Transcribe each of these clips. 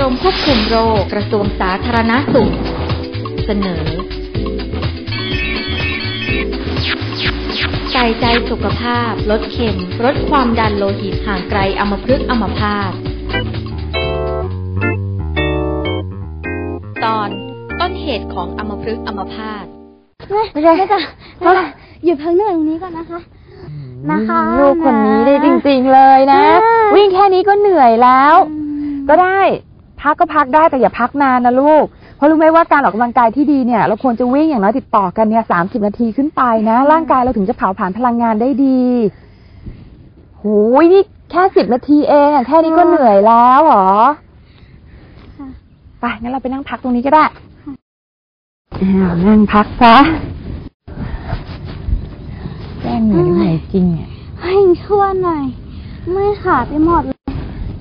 รมควบคุมโรคกระทรวงสาธารณสุข เสนอ ใส่ใจสุขภาพ ลดเค็ม ลดความดันโลหิตห่างไกลอมพฤกษ์อมพาตตอนต้นเหตุของอมพฤกษ์อมพาตไม่ไม่ใช่ไม่ใช่หยุดพักเหนื่อยตรงนี้ก่อนนะคะนะคะลูกคนนี้ได้จริง ๆ เลยนะ วิ่งแค่นี้ก็เหนื่อยแล้ว ก็ได้ พักก็พักได้แต่อย่าพักนานนะลูก เพราะรู้ไหมว่าการออกกำลังกายที่ดีเนี่ย เราควรจะวิ่งอย่างน้อยติดต่อกันเนี่ยสามสิบนาทีขึ้นไปนะ ร่างกายเราถึงจะเผาผลาญพลังงานได้ดีโหยนี่แค่สิบนาทีเองอะแค่นี้ก็เหนื่อยแล้วเหรอค่ะไปงั้นเราไปนั่งพักตรงนี้ก็ได้อ้าวนั่งพักซะแกล้งเหนื่อยเหนื่อยจริงอะให้ช่วยหน่อยไม่ขาไปหมดเลย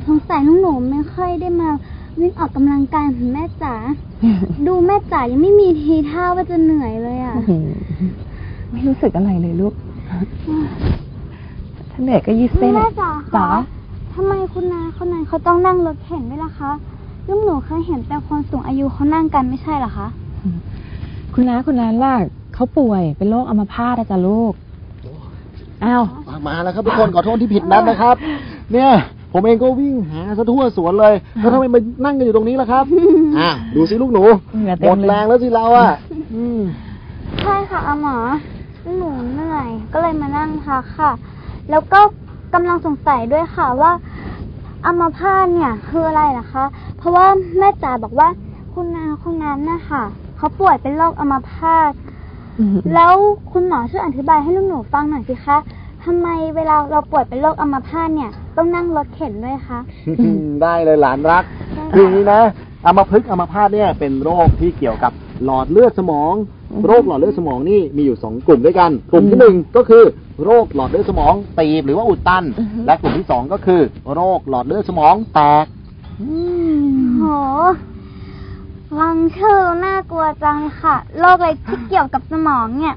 สงสัยหนูๆไม่ค่อยได้มา วิ่งออกกำลังกายเหมือนแม่จ๋า ดูแม่จ๋ายังไม่มีทีท่าว่าจะเหนื่อยเลยอะ ไม่รู้สึกอะไรเลยลูก ถ้าเหนื่อยก็ยืดเส้นแม่จ๋าจ๋าคะทำไมคุณนาคนนั้นเขาต้องนั่งรถเข็นด้วยล่ะคะลูกหนูเคยเห็นแต่คนสูงอายุเขานั่งกันไม่ใช่เหรอคะ คุณน้าคุณน้าล่ะเขาป่วยเป็นโรคอัมพาตอะจ้ะลูก อ้าว มาแล้วครับทุกคนขอโทษที่ผิดนัดนะครับ เนี่ย ผมเองก็วิ่งหาซะทั่วสวนเลยแล้วทำไมมานั่งกันอยู่ตรงนี้ล่ะครับ อะดูสิลูกหนูเหงื่อเต็หมมดเลย แรงแล้วสิเราอะอืมใช่ค่ะอาหมอ หนูเหนื่อย ก็เลยมานั่งพักค่ะ แล้วก็กำลังสงสัยด้วยค่ะว่าอัมพาตเนี่ยคืออะไรล่ะคะ เพราะว่าแม่จ๋าบอกว่าคุณนาคนนั้นนะคะเขาป่วยเป็นโรคอัมพาต แล้วคุณหมอช่วยอธิบายให้ลูกหนูฟังหน่อยสิคะ ทำไมเวลาเราป่วยเป็นโรคอัมพาตเนี่ย ต้องนั่งรถเข็นด้วยคะ ได้เลยหลานรักคืออย่างนี้นะอัมพฤกษ์อัมพาตเนี่ยเป็นโรคที่เกี่ยวกับหลอดเลือดสมอง โรคหลอดเลือดสมองนี่มีอยู่สองกลุ่มด้วยกัน กลุ่มที่หนึ่งก็คือโรคหลอดเลือดสมองตีบหรือว่าอุดตันอือฮึและกลุ่มที่สองก็คือ โรคหลอดเลือดสมองแตกโหฟังชื่อน่ากลัวจังเลยค่ะ โรคอะไรที่เกี่ยวกับสมองเนี่ย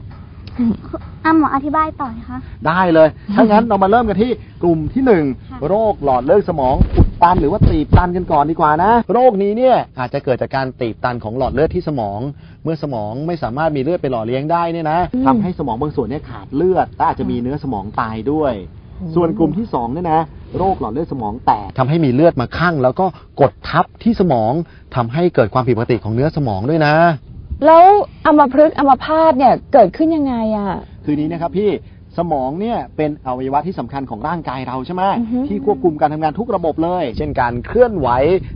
อาหมออธิบายต่อนะคะ ได้เลย ถ้างั้นเรามาเริ่มกันที่กลุ่มที่หนึ่งค่ะ โรคหลอดเลือดสมองอุดตันหรือว่าตีบตันกันก่อนดีกว่านะ โรคนี้เนี่ยอาจจะเกิดจากการตีบตันของหลอดเลือดที่สมอง เมื่อสมองไม่สามารถมีเลือดไปหล่อเลี้ยงได้เนี่ยนะอืมทำให้สมองบางส่วนเนี่ยขาดเลือดและอาจจะมีเนื้อสมองตายด้วยโอ้ส่วนกลุ่มที่สองเนี่ยนะโรคหลอดเลือดสมองแตกทำให้มีเลือดมาคั่ง แล้วก็กดทับที่สมองทำให้เกิดความผิดปกติของเนื้อสมองด้วยนะ แล้วอัมพฤกษ์อัมพาตเนี่ยเกิดขึ้นยังไงอะ คือนี้นะครับพี่สมองเนี่ยเป็นอวัยวะที่สำคัญของร่างกายเราใช่ไหมอือฮึ ที่ควบคุมการทำงานทุกระบบเลย เช่นการเคลื่อนไหว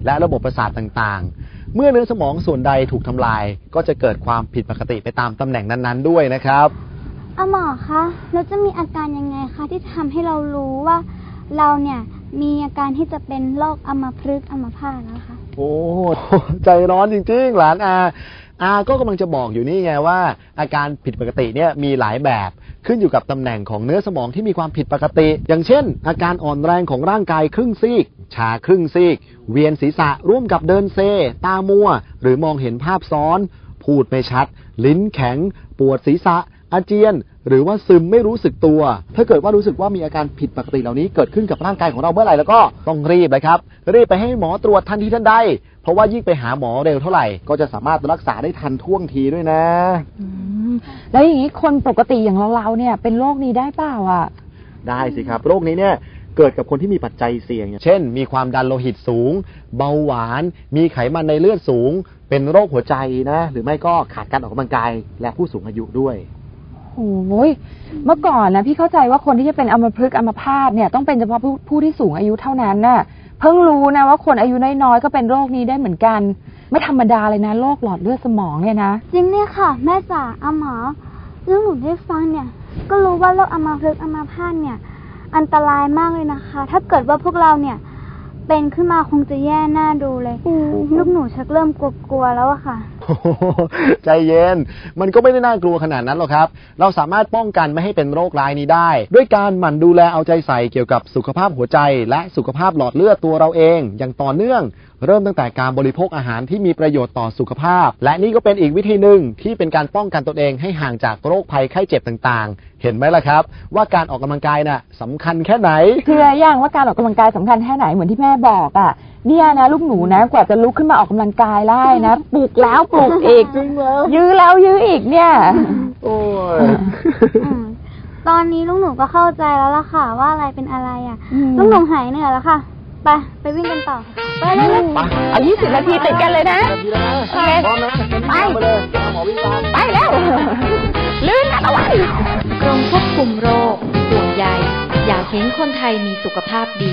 และระบบประสาทต่างๆ เมื่อเนื้อสมองส่วนใดถูกทำลาย ก็จะเกิดความผิดปกติไปตามตำแหน่งนั้นๆด้วยนะครับ อาหมอคะแล้วจะมีอาการยังไงคะที่ทำให้เรารู้ว่า เราเนี่ยมีอาการที่จะเป็นโรคอัมพฤกษ์อัมพาตแล้วคะ โอ้ใจร้อนจริงๆ หลานอา อาก็กำลังจะบอกอยู่นี่ไงว่า อาการผิดปกติเนี่ยมีหลายแบบขึ้นอยู่กับตำแหน่งของเนื้อสมองที่มีความผิดปกติ อย่างเช่น อาการอ่อนแรงของร่างกายครึ่งซีก ชาครึ่งซีก เวียนศีรษะร่วมกับเดินเซ ตามัว หรือมองเห็นภาพซ้อน พูดไม่ชัด ลิ้นแข็ง ปวดศีรษะ อาเจียน หรือว่าซึมไม่รู้สึกตัว ถ้าเกิดว่ารู้สึกว่ามีอาการผิดปกติเหล่านี้เกิดขึ้นกับร่างกายของเราเมื่อไหร่แล้วก็ต้องรีบเลยครับ รีบไปให้หมอตรวจทันทีทันใด เพราะว่ายิ่งไปหาหมอเร็วเท่าไหร่ ก็จะสามารถรักษาได้ทันท่วงทีด้วยนะอืมแล้วอย่างนี้คนปกติอย่างเราๆเนี่ยเป็นโรคนี้ได้เปล่าอะ ได้สิครับ โรคนี้เนี่ยเกิดกับคนที่มีปัจจัยเสี่ยง เช่น มีความดันโลหิตสูง เบาหวาน มีไขมันในเลือดสูง เป็นโรคหัวใจนะ หรือไม่ก็ขาดการออกกำลังกาย และผู้สูงอายุด้วย โอ้ยเมื่อก่อนนะพี่เข้าใจว่าคนที่จะเป็นอัมพฤกษ์อัมพาตเนี่ยต้องเป็นเฉพาะผู้ผู้ที่สูงอายุเท่านั้นน่ะ เพิ่งรู้นะว่าคนอายุน้อยๆก็เป็นโรคนี้ได้เหมือนกัน ไม่ธรรมดาเลยนะโรคหลอดเลือดสมองเนี่ยนะจริงเนี่ยค่ะ แม่จ๋าอาหมอเรื่องหนูได้ฟังเนี่ย ก็รู้ว่าโรคอัมพฤกษ์อัมพาตเนี่ย อันตรายมากเลยนะคะ ถ้าเกิดว่าพวกเราเนี่ย เป็นขึ้นมาคงจะแย่หน้าดูเลย ลูกหนูชักเริ่มกลัวๆแล้วอะค่ะโอ้โหใจเย็น มันก็ไม่ได้น่ากลัวขนาดนั้นหรอกครับ เราสามารถป้องกันไม่ให้เป็นโรคร้ายนี้ได้ ด้วยการหมั่นดูแลเอาใจใส่เกี่ยวกับสุขภาพหัวใจ และสุขภาพหลอดเลือดตัวเราเอง อย่างต่อเนื่องเริ่มตั้งแต่การบริโภคอาหารที่มีประโยชน์ต่อสุขภาพ และนี่ก็เป็นอีกวิธีหนึ่งที่เป็นการป้องกันตนเองให้ห่างจากโรคภัยไข้เจ็บต่างๆ เห็นไหมล่ะครับ ว่าการออกกำลังกายน่ะสำคัญแค่ไหนเชื่ออย่างว่าการออกกำลังกายสำคัญแค่ไหนเหมือนที่แม่บอกอะ่ะ เนี่ยนะลูกหนูนะ กว่าจะลุกขึ้นมาออกกำลังกายได้นะปลุกแล้วปลุกอีกจริงเหรอยื้อแล้วยื้ออีกเนี่ย โอ้ยอืมตอนนี้ลุงหนูก็เข้าใจแล้วล่ะค่ะ ว่าอะไรเป็นอะไรอะอืมลุงหนูหายเหนื่อยแล้วค่ะ ไปไปวิ่งกันต่อ ไปเลยเลยไปเอายี่สิบนาทีติดกันเลยนะนาทีแล้วนะโอเคพร้อมนะไปไปเลยหมอวิ่งตามไปแล้วลื่นนะระวังกรมควบคุมโรคห่วงใยอยากเห็นคนไทยมีสุขภาพดี